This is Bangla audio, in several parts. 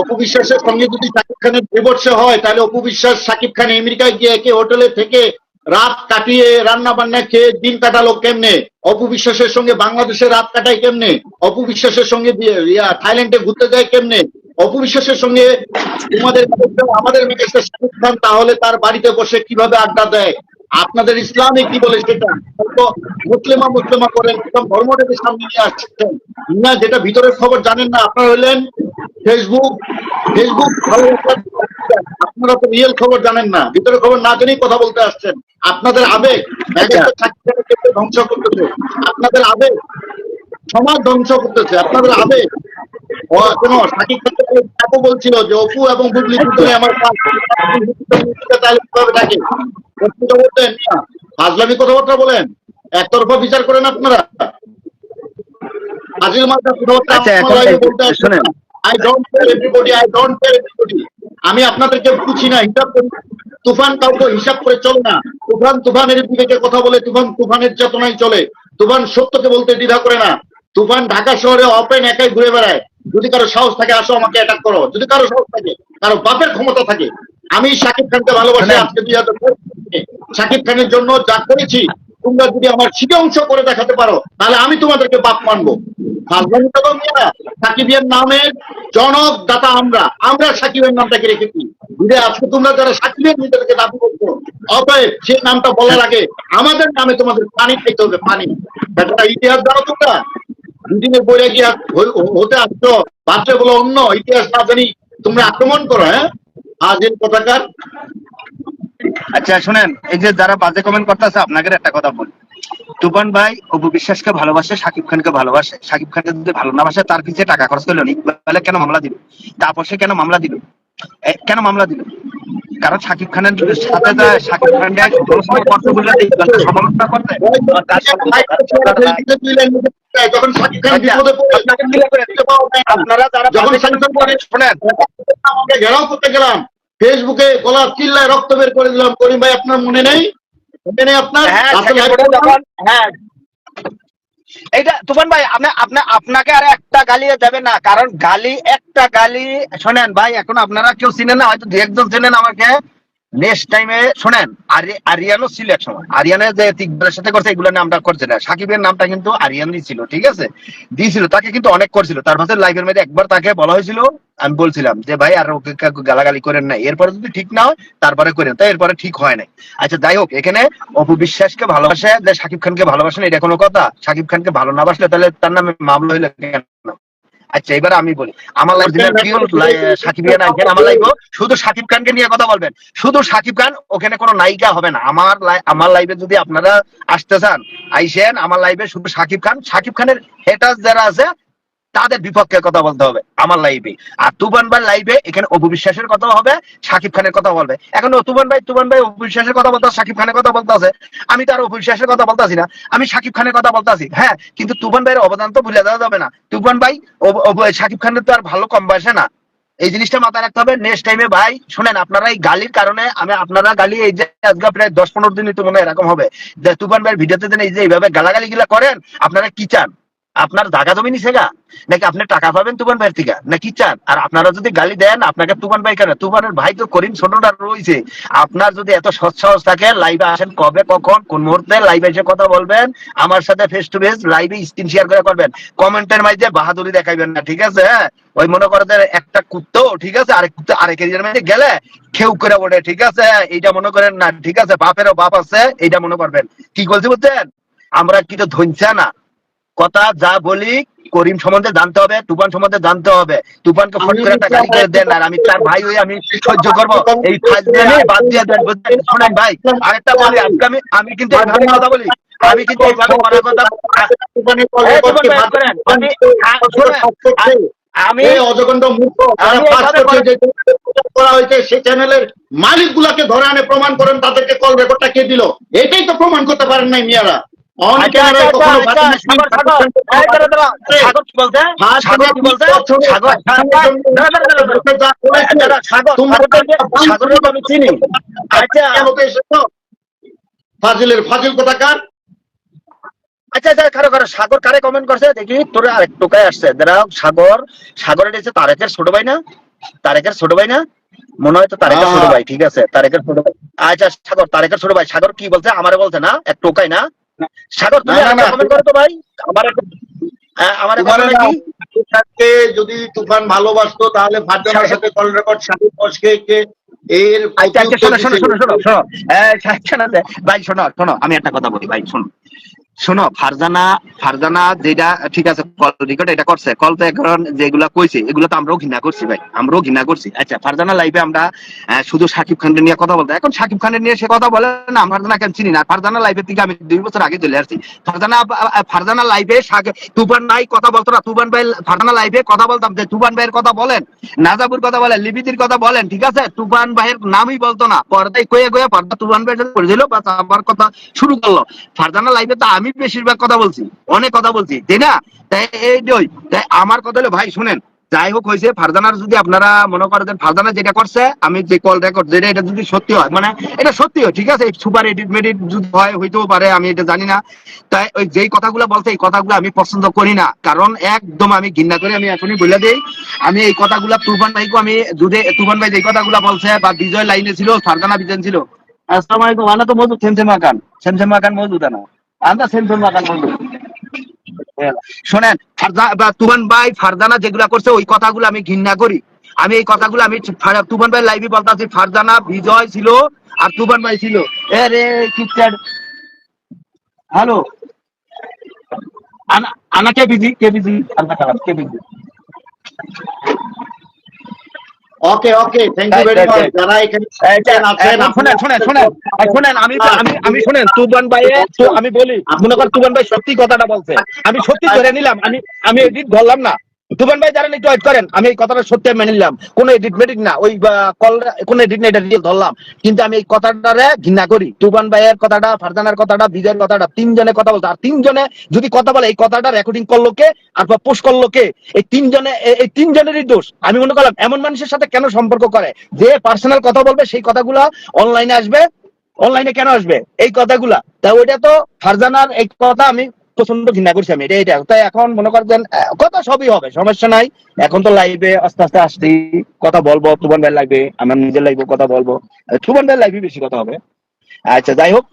অপবিশ্বাসের সঙ্গে যদি শাকিব খানের ডিভোর্সে হয়, তাহলে অপবিশ্বাস শাকিব খান আমেরিকায় গিয়ে একে হোটেলে থেকে রাত কাটিয়ে রান্না বান্না খেয়ে দিন কাটালো কেমনে? অপবিশ্বাসের সঙ্গে বাংলাদেশে রাত কাটায় কেমনে? অপবিশ্বাসের সঙ্গে থাইল্যান্ডে ঘুরতে যায় কেমনে? অপবিশ্বাসের সঙ্গে তোমাদের আমাদের মেয়েটা শাকিব খান, তাহলে তার বাড়িতে বসে কীভাবে আড্ডা দেয়? আপনাদের ইসলামে কি বলে সেটা? মুসলিমা মুসলিমা করেন ধর্মটাকে সামনে নিয়ে আসছেন। না, যেটা ভিতরের খবর জানেন না, আপনারা হলেন ফেসবুক ফেসবুক আপনারা তো রিয়েল খবর জানেন না। ভিতরের খবর না জেনেই কথা বলতে আসছেন। আপনাদের আবেগ কেটে ধ্বংস করতেছে। আপনাদের আবেগ সমাজ ধ্বংস করতেছে। আপনাদের আবেগ। সাকিব বলছিল যে অপু এবং বুবলি দুজনে আমার থাকে? বলতেন কথাবার্তা বলেন। একতরফা বিচার করেন আপনারা। ফাজিল মার্কা কথাবার্তা আচ্ছা, শোনেন। I don't care everybody, I don't care everybody. আমি আপনাদেরকে বুঝি না হিসাব করি তুফান কাউকে হিসাব করে চলে না। তুফান তুফানের বিবেকে কথা বলে তুফান তুফানের চেতনায় চলে। তুফান সত্যকে বলতে দ্বিধা করে না। তুফান ঢাকা শহরে অপেন একাই ঘুরে বেড়ায়। যদি কারও সাহস থাকে আসো আমাকে অ্যাটাক করো। যদি কারও সাহস থাকে কারও বাপের ক্ষমতা থাকে আমি শাকিব খানকে ভালোবাসি আজকে দুই হাজার শাকিব খানের জন্য যা করেছি তোমরা যদি আমার সিটে অংশ করে দেখাতে পারো তাহলে আমি তোমাদেরকে বাপ মানবো। সাকিবের নামের জনক দাতা আমরা। আমরা সাকিবের নামটাকে রেখেছি। বুঝে আজকে তোমরা যারা সাকিবের নিজেদেরকে দাবি করছ। অতএব সেই নামটা বলার আগে আমাদের নামে তোমাদের পানি খাইতে হবে, পানি। একটা ইতিহাস জানো তোমরা? দুদিনের বইরে গিয়ে হতে আসছো ভাবছে বলো অন্য ইতিহাস না জানি। তোমরা আক্রমণ করো হ্যাঁ? আজ আজের কথাকার। আচ্ছা শুনেন, এই যে যারা বাজে কমেন্ট করতেছে আপনাকে একটা কথা বলি। তুফান ভাই অপু বিশ্বাসকে ভালোবাসে সাকিব খানকে ভালোবাসে। সাকিব খানকে যদি ভালো না বাসে তার পিছিয়ে টাকা খরচ করল তাহলে কেন মামলা দিল? তারপর সে কেন মামলা দিল? কেন মামলা দিল? কারণ সাকিব খানের সাথে সাকিব খানকে সমালোচনা করতে যখন শাকিব খান বিপদে। আপনারা যারা যখন আমাকে ঘেরাও করতে গেলাম। ফেসবুকে গলা চিল্লায় রক্ত বের করে দিলাম। করিম ভাই আপনার মনে নেই? আপনার হ্যাঁ হ্যাঁ। এইটা তুফান ভাই আপনি আপনি আপনাকে আর একটা গালি যাবে না কারণ গালি একটা গালি শোনেন ভাই এখন আপনারা কেউ চিনেন না হয়তো দু একজন চেনেন আমাকে। নেক্সট টাইমে শোনেন আরিয়ানও ছিল এক সময় আরিয়ানের যে সাথে করছে এগুলো না। সাকিবের নামটা কিন্তু আরিয়ানই ছিল, ঠিক আছে? দিয়েছিল, তাকে কিন্তু অনেক করছিল। তার লাইভের মধ্যে একবার তাকে বলা হয়েছিল, আমি বলছিলাম যে, ভাই, আর ওকে গালাগালি করেন না। এরপরে যদি ঠিক না হয়, তারপরে করেন। তাই এরপরে ঠিক হয় নাই। আচ্ছা যাই হোক, এখানে অপু বিশ্বাসকে ভালোবাসে, যে সাকিব খানকে ভালোবাসে না, এটা কোনো কথা। সাকিব খানকে ভালো না বাসলে তাহলে তার নামে মামলা হইলে কেন? আচ্ছা এবার আমি বলি। আমার লাইফ দিনের প্রিয় সাকিব খান আছেন আমার লাইফ শুধু সাকিব খানকে নিয়ে কথা বলবেন। শুধু সাকিব খান ওখানে কোনো নায়িকা হবে না। আমার আমার লাইফে যদি আপনারা আসতে চান আইসেন আমার লাইফে শুধু সাকিব খান। সাকিব খানের হেটার যারা আছে তাদের বিপক্ষে কথা বলতে হবে, আমার লাইভে আর তুবান ভাই লাইভে এখানে অপবিশ্বাসের কথা হবে, সাকিব খানের কথা বলবে। এখন তুবান ভাই তুবান ভাই অপবিশ্বাসের কথা বলতে, সাকিব খানের কথা বলতে আছে। আমি তার অপবিশ্বাসের কথা বলতেছি না, আমি সাকিব খানের কথা বলতেছি। হ্যাঁ কিন্তু তুফান ভাইয়ের অবদান তো ভুলে দেওয়া যাবে না। তুফান ভাই সাকিব খানের তো আর ভালো কম বয়সে না। এই জিনিসটা মাথায় রাখতে হবে। নেক্সট টাইমে ভাই, শুনেন, আপনারা এই গালির কারণে আমি, আপনারা গালি এই যে আজকে প্রায় দশ পনেরো দিনই তো মনে এরকম হবে। তুফান ভাইয়ের ভিডিওতে এই যে এইভাবে গালাগালি গুলা করেন, আপনারা কি চান? আপনার জায়গা জমি নিছে নাকি আপনি টাকা পাবেন তুফান ভাইয়ের থেকে? নাকি চান? আর আপনারা যদি গালি দেন, আপনাকে তুফান ভাই কেন? তুফানের ভাই তো করিম ছোটটা রয়েছে। আপনার যদি এত সৎ সাহস থাকে লাইভে আসেন কবে, কখন, কোন মুহূর্তে লাইভে এসে কথা বলবেন, আমার সাথে ফেস টু ফেস লাইভে স্ক্রিন শেয়ার করে করবেন। কমেন্টের মাঝে বাহাদুরি দেখাইবেন না, ঠিক আছে? হ্যাঁ? ওই মনে করে যে একটা কুত্তো, ঠিক আছে? আরেক কুত্তো আরেক এরিয়ার মধ্যে গেলে খেউ করে ওঠে, ঠিক আছে? এইটা মনে করেন না, ঠিক আছে? বাপেরও বাপ আছে, এইটা মনে করবেন। কি বলছি বুঝছেন? আমরা কি তো ধনছা না। কথা যা বলি করিম সম্বন্ধে জানতে হবে তুফান সম্বন্ধে জানতে হবে। তুফানকে ফট করে একটা গাড়ি করে দেন আর আমি তার ভাই হয়ে আমি সহ্য করব। এই ফাজলামি বাদ দিয়ে দেন বুঝলেন? শুনেন ভাই আরেকটা বলি আজকে আমি আমি কিন্তু এইভাবে কথা বলি। আমি কিন্তু এইভাবে করার কথা তুফান করতে করেন। আমি আ- আমি করছে যে করা হয়েছে সেই চ্যানেলের মালিক গুলাকে ধরে আনে প্রমাণ করেন তাদেরকে কল রেকর্ডটা কে দিল? এটাই তো প্রমাণ করতে পারেন নাই মিয়ারা। আচ্ছা, আচ্ছা, আচ্ছা, সাগর, সাগর, সাগর? সাগর? সাগর, সাগর, সাগর, চিনি। আচ্ছা, ফাজিলের ফাজিল কোথাকার আচ্ছা, আচ্ছা, খারো, খারো, সাগর কারে কমেন্ট করছে দেখি তোরা আরেক টোকায় আসছে দাঁড়াও সাগর সাগরের এসে তারেকের ছোট ভাই না তারেকের ছোট ভাই না মনে হয় তো তারেকের ছোট হ্যাঁ। ভাই ঠিক আছে তারেকের ছোট ভাই আচ্ছা সাগর তারেকের ছোট ভাই সাগর কি বলছে আমারে বলছে না এক টোকাই না সাগর তুমি না, না, না। কমেন্ট করো তো ভাই। আমার একটা হ্যাঁ, আমার একটা কি? যদি তুফান ভালোবাসতো তাহলে ফারজানার সাথে কল রেকর্ড বসকে এর শোনো শোনো শোনো। ভাই শোনো শোনো আমি একটা কথা বলি ভাই শোনো। শোনো, ফারজানা ফারজানা যেটা, ঠিক আছে কল রেকর্ড এটা করছে। কল তো এখন যেগুলা কইছে, এগুলো তো আমরাও ঘৃণা করছি ভাই, আমরাও ঘৃণা করছি। আচ্ছা ফারজানা লাইভে আমরা শুধু সাকিব নিয়ে কথা এখন সাকিব খানের নিয়ে সে কথা বলে না কেন চিনি না। ফারজানা থেকে আমি দুই বছর আগে চলে আসছি। ফারজানা ফারজানা লাইভে তুফান ভাই কথা বলতো না। ভাই, ফারজানা লাইভে কথা বলতাম যে ভাইয়ের কথা বলেন, নাজাবুর কথা বলেন কথা বলেন, ঠিক আছে? তুফান ভাইয়ের নামই বলতো না। পর্দায় কয়ে কয়ে পর্দা তুফান করে দিল বা আবার কথা শুরু করল। ফারজানা লাইভে তো আমি বেশিরভাগ কথা বলছি, অনেক কথা বলছি, তাই না? তাই এইটাই তাই আমার কথা হলো, ভাই শুনেন, যাই হোক হয়েছে, ফারজানার যদি আপনারা মনে করেন যে ফারজানা যেটা করছে, আমি যে কল রেকর্ড যেটা, এটা যদি সত্যি হয় মানে এটা সত্যি হয়, ঠিক আছে? সুপার এডিট মেডিট যদি হয়, হইতেও পারে, আমি এটা জানি না। তাই ওই যেই কথাগুলো বলছে, এই কথাগুলো আমি পছন্দ করি না, কারণ একদম আমি ঘৃণা করি, আমি এখনই বলে দিই, আমি এই কথাগুলা তুফান ভাইকে আমি যদি তুফান ভাই যে কথাগুলো বলছে, বা বিজয় লাইনে ছিল, ফারজানা বিজন ছিল, আসসালামু আলাইকুম, আনা তো মজুদ সেমসেম মাকান সেমসেম মাকান মজুদ আনা। আন্দা সেমসেম মাকান মজুদ শোনেন তুমান ভাই ফারজানা যেগুলা করছে ওই কথাগুলো আমি ঘৃণা করি। আমি এই কথাগুলো আমি তুমান ভাই লাইভে বলতেছি ফারজানা বিজয় ছিল আর তুমান ভাই ছিল। এ রে কিচ্ছার। হ্যালো। আনা আনা কে বিজি? কে বিজি? খারাপ কে busy? Okay okay thank you very much যারা এখানে শুনেন শুনেন শুনেন। শুনেন আমি আমি আমি শুনেন তুবান ভাই তো আমি বলি মনে কর তুবান ভাই সত্যি কথাটা বলছে। আমি সত্যি ধরে নিলাম আমি আমি এডিট ধরলাম না। তুবান ভাই, যারা একটু ওয়েট করেন, আমি এই কথাটা সত্যি মেনে নিলাম। কোন এডিট মেডিট না, ওই কল কোন এডিট না, এটা রিয়েল ধরলাম। কিন্তু আমি এই কথাটারে ঘৃণা করি। তুবান ভাইয়ের কথাটা, ফারজানার কথাটা, বিজয়ের কথাটা, তিনজনে কথা বলতো, আর তিনজনে যদি কথা বলে, এই কথাটা রেকর্ডিং করল কে, আর পোস্ট করল কে, এই তিনজনে এই তিনজনেরই দোষ। আমি মনে করলাম, এমন মানুষের সাথে কেন সম্পর্ক করে? যে পার্সোনাল কথা বলবে, সেই কথাগুলা অনলাইনে আসবে। অনলাইনে কেন আসবে? এই কথাগুলা। তা ওইটা তো ফারজানার এই কথা আমি প্রচণ্ড ঘৃণা করছি আমি। এটা এটা। তাই এখন মনে করছেন আহ, কথা সবই হবে সমস্যা নাই। এখন তো লাইভে আস্তে আস্তে আসছি। কথা বলব তুবন ভাই লাইভে আমার নিজের লাইভে কথা বলব। তুবন ভাই লাইভে বেশি কথা হবে। আচ্ছা যাই হোক।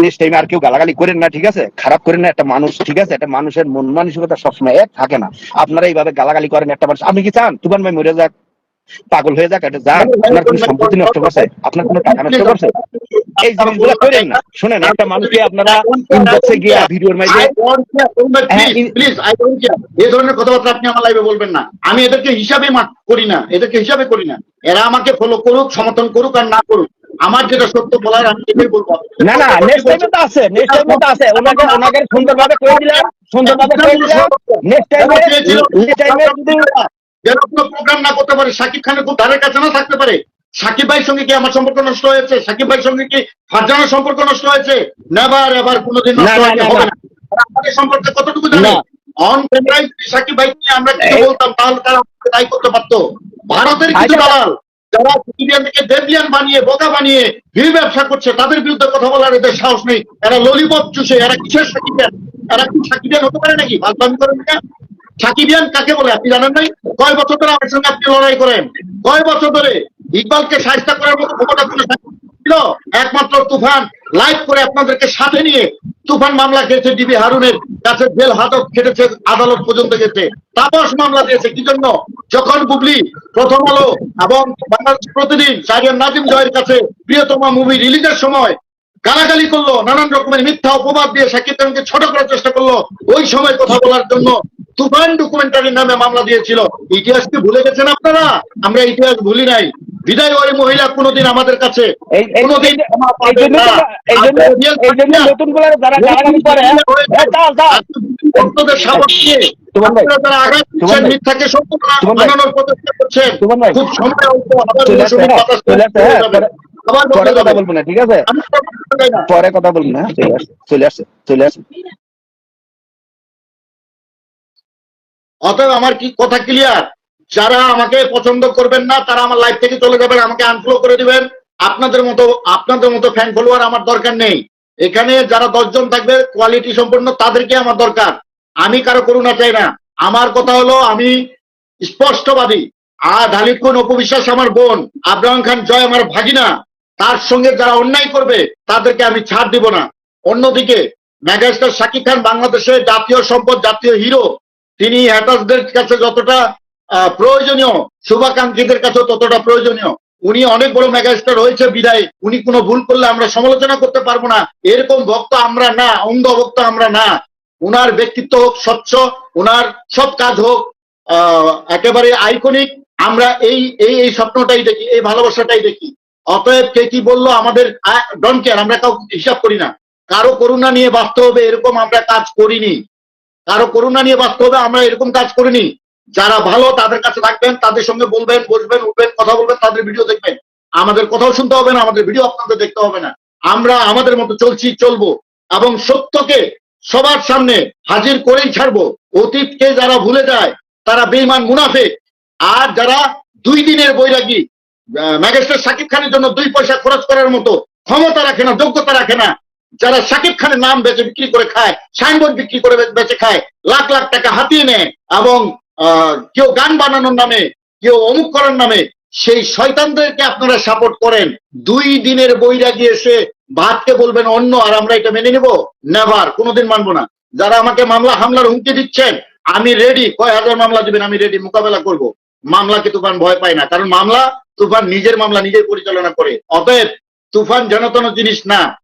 নেক্সট টাইমে আর কেউ গালাগালি করেন না ঠিক আছে? খারাপ করেন না একটা মানুষ ঠিক আছে? একটা মানুষের মন মানসিকতা সবসময় এক থাকে না। আপনারা এইভাবে গালাগালি করেন একটা মানুষ। আপনি কি চান? তুবান ভাই মরে যাক। পাগল হয়ে যাক এটা যাক আপনার কোনো সম্পত্তি নষ্ট করছে আপনার কোনো টাকা নষ্ট করছে? এই জিনিসগুলো করেন না। শুনেন একটা মানুষকে আপনারা ইনবক্সে গিয়ে ভিডিওর মাঝে প্লিজ আই ডোন্ট কেয়ার এই ধরনের কথাবার্তা আপনি আমার লাইভে বলবেন না। আমি এদেরকে হিসাবে করি না এদেরকে হিসাবে করি না। এরা আমাকে ফলো করুক সমর্থন করুক আর না করুক। আমার যেটা সত্য বলার আমি সেটাই বলব। না না নেক্সট টাইমে তো আছে নেক্সট টাইমে তো আছে। ওনাকে ওনাকে সুন্দরভাবে করে দিলাম সুন্দরভাবে করে দিলাম। নেক্সট টাইমে নেক্সট টাইমে যদি যেন কোনো প্রোগ্রাম না করতে পারে সাকিব খানের খুব ধারের কাছে না থাকতে পারে। সাকিব ভাইয়ের সঙ্গে কি আমার সম্পর্ক নষ্ট হয়েছে? সাকিব ভাইয়ের সঙ্গে কি ফারজানার সম্পর্ক নষ্ট হয়েছে? নেভার এবার কোনোদিন নষ্ট হবে না। আমাদের সম্পর্কে কতটুকু জানে? অন ক্যামেরায় সাকিব ভাই আমরা কিছু বলতাম তাহলে তারা দায়ী করতে পারতো। ভারতের কিছু আচ্ছা। দালাল যারা সিটিভিয়ানকে দেবলিয়ান বানিয়ে বোকা বানিয়ে ভিড় ব্যবসা করছে তাদের বিরুদ্ধে কথা বলার এদের সাহস নেই। এরা ললিপপ চুষে এরা কিসের সাকিবিয়ান এরা কি সাকিবিয়ান হতে পারে নাকি? বালবামি করেন না সাকিবিয়ান কাকে বলে আপনি জানেন নাই? কয় বছর ধরে আমার সঙ্গে আপনি লড়াই করেন? কয় বছর ধরে ইকবালকে সাহিত্য করার মতো ক্ষমতা কোনো ছিল? একমাত্র তুফান লাইভ করে আপনাদেরকে সাথে নিয়ে তুফান মামলা খেয়েছে ডিবি হারুনের কাছে জেল হাজত খেটেছে, আদালত পর্যন্ত গেছে। তাপস মামলা দিয়েছে। কি জন্য? যখন বুবলি প্রথম আলো এবং বাংলাদেশ প্রতিদিন সাহেব নাজিম জয়ের কাছে প্রিয়তমা মুভি রিলিজের সময় গালাগালি করল নানান রকমের মিথ্যা অপবাদ দিয়ে সাকিব খানকে ছোট করার চেষ্টা করল। ওই সময় কথা বলার জন্য তুফান ডকুমেন্টারির নামে মামলা দিয়েছিল। ইতিহাসকে ভুলে গেছেন আপনারা? আমরা ইতিহাস ভুলি নাই। বিদায় ওই মহিলা কোনোদিন আমাদের কাছে কোনোদিন নতুন যারা গালাগালি করে ভক্তদের মিথ্যাকে সত্য বানানোর প্রচেষ্টা করছেন খুব সময় অল্প পরে- কথা বলব না ঠিক আছে? না। পরে কথা বলব না চলে আসছে চলে আসছে অতএব আমার কি কথা ক্লিয়ার যারা আমাকে পছন্দ করবেন না তারা আমার লাইফ থেকে চলে যাবেন আমাকে আনফলো করে দিবেন। আপনাদের মতো আপনাদের মতো ফ্যান ফলোয়ার আমার দরকার নেই। এখানে যারা দশজন থাকবে কোয়ালিটি সম্পন্ন তাদেরকে আমার দরকার। আমি কারও করুণা চাই না। আমার কথা হলো আমি স্পষ্টবাদী। আর ঢালিদ কোন অপবিশ্বাস আমার বোন আব্রাহাম খান জয় আমার ভাগিনা। তার সঙ্গে যারা অন্যায় করবে, তাদেরকে আমি ছাড় দিব না। অন্যদিকে মেগাস্টার শাকিব খান বাংলাদেশের জাতীয় সম্পদ, জাতীয় হিরো, তিনি হ্যাটাসদের কাছে যতটা প্রয়োজনীয়, শুভাকাঙ্ক্ষীদের কাছে ততটা প্রয়োজনীয়। উনি অনেক বড় মেগাস্টার হয়েছে বিদায়। উনি কোনো ভুল করলে আমরা সমালোচনা করতে পারব না। এরকম ভক্ত আমরা না অন্ধ ভক্ত আমরা না। উনার ব্যক্তিত্ব হোক, স্বচ্ছ, উনার সব কাজ হোক একেবারে আইকনিক। আমরা এই এই স্বপ্নটাই দেখি, এই ভালোবাসাটাই দেখি। অতএব কে কি বলল আমাদের ডন কেয়ার আমরা কাউকে হিসাব করি না। কারও করুণা নিয়ে বাঁচতে হবে এরকম আমরা কাজ করিনি। কারও করুণা নিয়ে বাঁচতে হবে আমরা এরকম কাজ করিনি। যারা ভালো তাদের কাছে থাকবেন, তাদের সঙ্গে বলবেন, বসবেন, উঠবেন, কথা বলবেন, তাদের ভিডিও দেখবেন। আমাদের কথাও শুনতে হবে না, আমাদের ভিডিও আপনাদের দেখতে হবে না। আমরা আমাদের মতো চলছি, চলবো। এবং সত্যকে সবার সামনে হাজির করেই ছাড়বো। অতীতকে যারা ভুলে যায়, তারা বেইমান মুনাফে আর যারা দুই দিনের বৈরাগী ম্যাজিস্ট্রেট সাকিব খানের জন্য দুই পয়সা খরচ করার মতো ক্ষমতা রাখে না, যোগ্যতা রাখে না। যারা সাকিব খানের নাম বেচে বিক্রি করে খায়, সাইনবোর্ড বিক্রি করে বেচে খায়, লাখ লাখ টাকা হাতিয়ে নেয় এবং কেউ গান বানানোর নামে, কেউ অমুক করার নামে, সেই শয়তানদেরকে আপনারা সাপোর্ট করেন। দুই দিনের বৈরাগী এসে ভাতকে বলবেন, অন্য আর আমরা এটা মেনে নিব? নেভার কোনোদিন মানবো না। যারা আমাকে মামলা, হামলার হুমকি দিচ্ছেন, আমি রেডি কয় হাজার মামলা দিবেন, আমি রেডি মোকাবেলা করব। মামলাকে তুফান ভয় পায় না? কারণ মামলা তুফান নিজের মামলা, নিজের পরিচালনা করে। অতএব তুফান জনতন জিনিস না